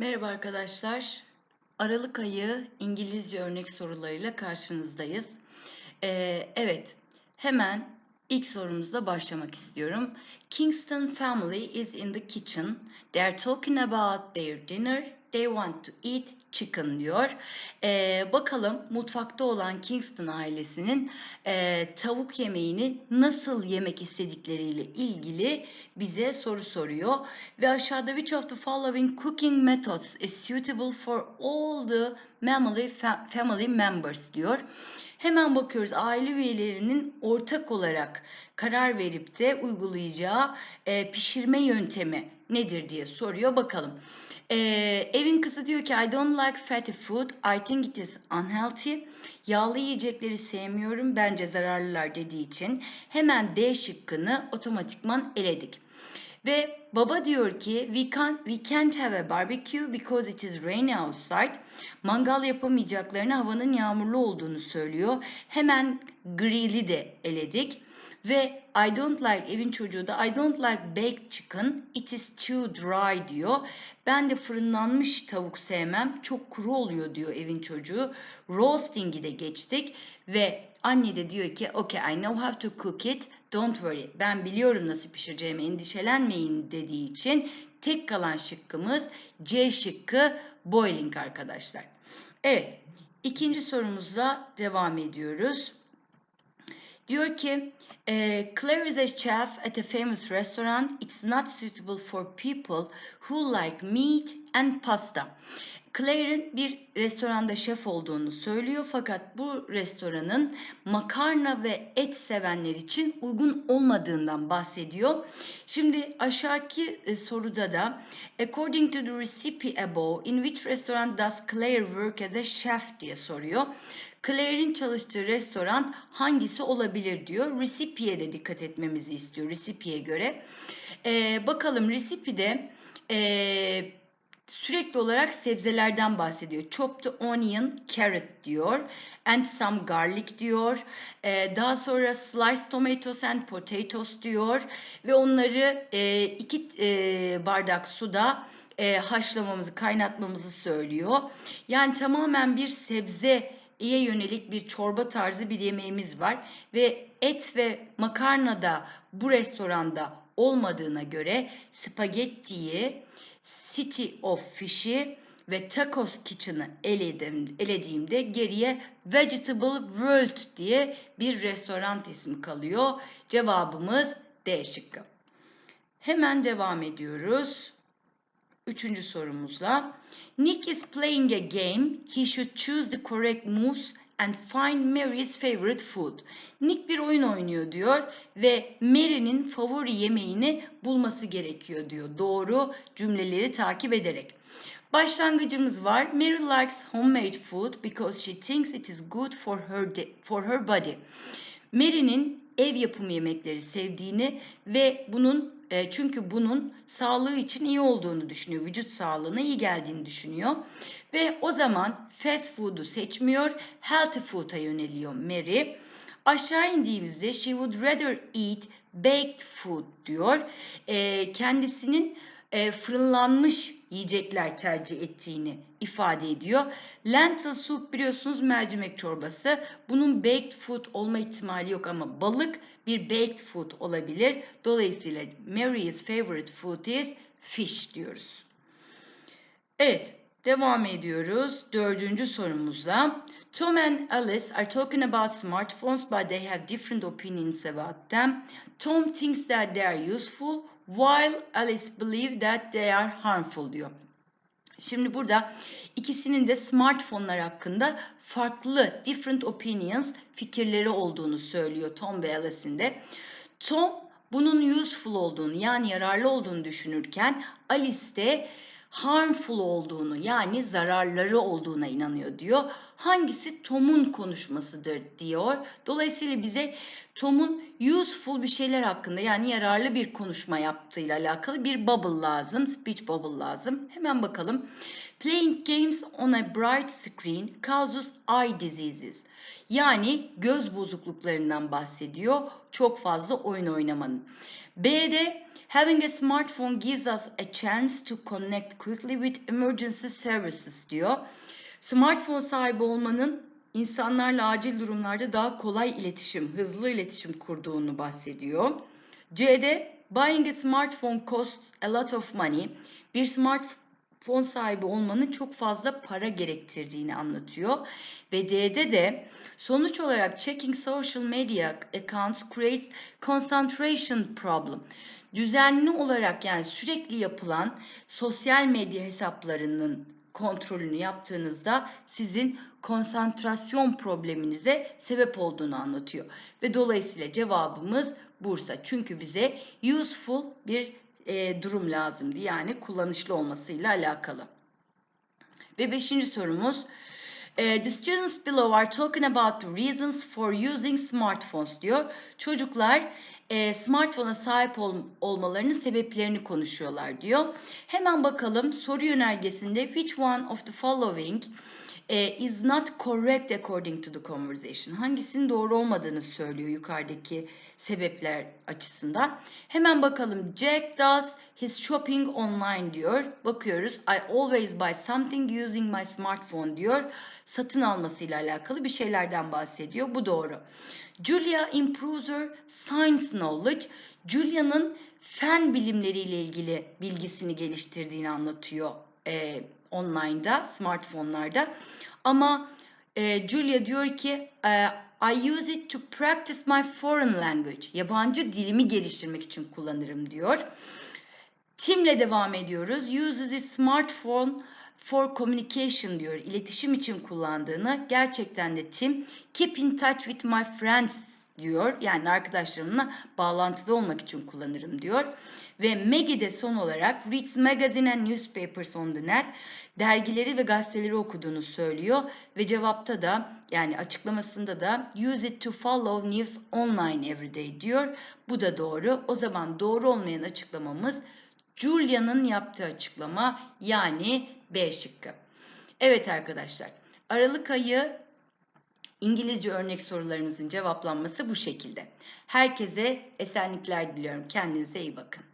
Merhaba arkadaşlar. Aralık ayı İngilizce örnek sorularıyla karşınızdayız. Ee, evet, hemen ilk sorumuzla başlamak istiyorum. Kingston family is in the kitchen. They are talking about their dinner. They want to eat chicken diyor. Ee, bakalım mutfakta olan Kingston ailesinin e, tavuk yemeğini nasıl yemek istedikleriyle ilgili bize soru soruyor. Ve aşağıda which of the following cooking methods is suitable for all the family, fa- family members diyor. Hemen bakıyoruz aile üyelerinin ortak olarak karar verip de uygulayacağı e, pişirme yöntemi nedir diye soruyor. Bakalım. Ee, evin kızı diyor ki I don't like fatty food. I think it is unhealthy. Yağlı yiyecekleri sevmiyorum. Bence zararlılar dediği için hemen D şıkkını otomatikman eledik. Ve baba diyor ki we can't, we can't have a barbecue because it is rainy outside. Mangal yapamayacaklarını havanın yağmurlu olduğunu söylüyor. Hemen grill'i de eledik. Ve I don't like evin çocuğu da I don't like baked chicken. It is too dry diyor. Ben de fırınlanmış tavuk sevmem. Çok kuru oluyor diyor evin çocuğu. Roasting'i de geçtik ve anne de diyor ki okay I know how to cook it. Don't worry. Ben biliyorum nasıl pişireceğimi endişelenmeyin dediği için tek kalan şıkkımız C şıkkı boiling arkadaşlar. Evet. ikinci sorumuzla devam ediyoruz. Diyor ki e, Claire is a chef at a famous restaurant. It's not suitable for people who like meat and pasta. Claire'in bir restoranda şef olduğunu söylüyor fakat bu restoranın makarna ve et sevenler için uygun olmadığından bahsediyor. Şimdi aşağıki e, soruda da according to the recipe above in which restaurant does Claire work as a chef diye soruyor. Claire'in çalıştığı restoran hangisi olabilir diyor. Recipe'ye de dikkat etmemizi istiyor recipe'ye göre. Ee, bakalım recipe'de e, sürekli olarak sebzelerden bahsediyor. Chopped onion, carrot diyor. And some garlic diyor. Ee, daha sonra sliced tomatoes and potatoes diyor. Ve onları e, iki e, bardak suda e, haşlamamızı, kaynatmamızı söylüyor. Yani tamamen bir sebze iye yönelik bir çorba tarzı bir yemeğimiz var ve et ve makarna da bu restoranda olmadığına göre spagettiyi, City of Fish'i ve Tacos Kitchen'ı eledim, elediğimde geriye Vegetable World diye bir restoran ismi kalıyor. Cevabımız D şıkkı. Hemen devam ediyoruz. Üçüncü sorumuzla. Nick is playing a game. He should choose the correct moves and find Mary's favorite food. Nick bir oyun oynuyor diyor ve Mary'nin favori yemeğini bulması gerekiyor diyor. Doğru cümleleri takip ederek. Başlangıcımız var. Mary likes homemade food because she thinks it is good for her for her body. Mary'nin ev yapımı yemekleri sevdiğini ve bunun e, çünkü bunun sağlığı için iyi olduğunu düşünüyor. Vücut sağlığına iyi geldiğini düşünüyor. Ve o zaman fast food'u seçmiyor. Healthy food'a yöneliyor Mary. Aşağı indiğimizde she would rather eat baked food diyor. E, kendisinin e, fırınlanmış yiyecekler tercih ettiğini ifade ediyor. Lentil soup biliyorsunuz mercimek çorbası. Bunun baked food olma ihtimali yok ama balık bir baked food olabilir. Dolayısıyla Mary's favorite food is fish diyoruz. Evet, devam ediyoruz dördüncü sorumuzla. Tom and Alice are talking about smartphones but they have different opinions about them. Tom thinks that they are useful while Alice believes that they are harmful diyor. Şimdi burada ikisinin de smartphone'lar hakkında farklı different opinions fikirleri olduğunu söylüyor Tom ve Alice'in de. Tom bunun useful olduğunu yani yararlı olduğunu düşünürken Alice de harmful olduğunu yani zararları olduğuna inanıyor diyor. Hangisi Tom'un konuşmasıdır diyor. Dolayısıyla bize Tom'un useful bir şeyler hakkında yani yararlı bir konuşma yaptığıyla alakalı bir bubble lazım. Speech bubble lazım. Hemen bakalım. Playing games on a bright screen causes eye diseases. Yani göz bozukluklarından bahsediyor. Çok fazla oyun oynamanın. B'de Having a smartphone gives us a chance to connect quickly with emergency services diyor. Smartphone sahibi olmanın insanlarla acil durumlarda daha kolay iletişim, hızlı iletişim kurduğunu bahsediyor. C'de buying a smartphone costs a lot of money. Bir smartphone sahibi olmanın çok fazla para gerektirdiğini anlatıyor. Ve D'de de sonuç olarak checking social media accounts creates concentration problem. Düzenli olarak yani sürekli yapılan sosyal medya hesaplarının kontrolünü yaptığınızda sizin konsantrasyon probleminize sebep olduğunu anlatıyor. Ve dolayısıyla cevabımız Bursa. Çünkü bize useful bir e, durum lazımdı. Yani kullanışlı olmasıyla alakalı. Ve beşinci sorumuz. E, The students below are talking about the reasons for using smartphones diyor. Çocuklar e, smartphone'a sahip ol, olmalarının sebeplerini konuşuyorlar diyor. Hemen bakalım soru yönergesinde which one of the following e, is not correct according to the conversation. Hangisinin doğru olmadığını söylüyor yukarıdaki sebepler açısından. Hemen bakalım. Jack does his shopping online diyor. Bakıyoruz. I always buy something using my smartphone diyor. Satın almasıyla alakalı bir şeylerden bahsediyor. Bu doğru. Julia improves her science knowledge. Julia'nın fen bilimleriyle ilgili bilgisini geliştirdiğini anlatıyor e, online'da, smartphone'larda. Ama e, Julia diyor ki e, I use it to practice my foreign language. Yabancı dilimi geliştirmek için kullanırım diyor. Tim'le devam ediyoruz. Uses his smartphone for communication diyor. İletişim için kullandığını. Gerçekten de Tim keep in touch with my friends diyor. Yani arkadaşlarımla bağlantıda olmak için kullanırım diyor. Ve Maggie de son olarak reads magazine and newspapers on the net. Dergileri ve gazeteleri okuduğunu söylüyor. Ve cevapta da yani açıklamasında da use it to follow news online every day diyor. Bu da doğru. O zaman doğru olmayan açıklamamız Julia'nın yaptığı açıklama yani B şıkkı. Evet arkadaşlar Aralık ayı İngilizce örnek sorularınızın cevaplanması bu şekilde. Herkese esenlikler diliyorum. Kendinize iyi bakın.